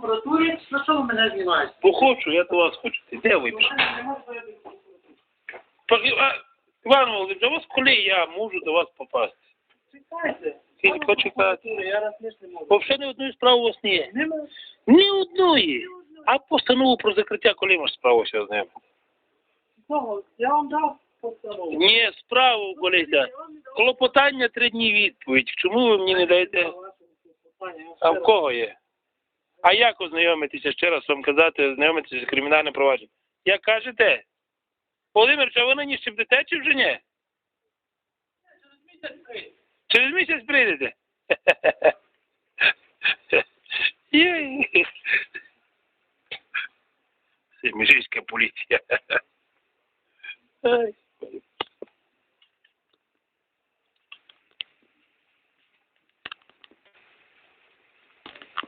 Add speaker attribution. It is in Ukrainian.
Speaker 1: прокуратурі, на що ви мене знімаєте?
Speaker 2: Бо хочу, я до вас хочу. Де ви? Іван Володимирович, а вас коли я можу до вас попасти?
Speaker 1: Чекайте.
Speaker 2: Скільки почекати?
Speaker 1: Я раз не можу.
Speaker 2: Взагалі ні одної справи у вас не є.
Speaker 1: Нема.
Speaker 2: Ні одної. А постанову про закриття коли справу ще з ним?
Speaker 1: Я вам дав постанову.
Speaker 2: Ні, справу боліться. Клопотання три дні відповідь. Чому ви мені не даєте? А в кого є? А як ознайомитися, ще раз вам казати, ознайомитися з кримінальним провадженням? Як кажете? Володимир, чи ви нині ще будете чи вже ні? Через місяць прийдете. Через місяць прийдете? Семіжиська поліція.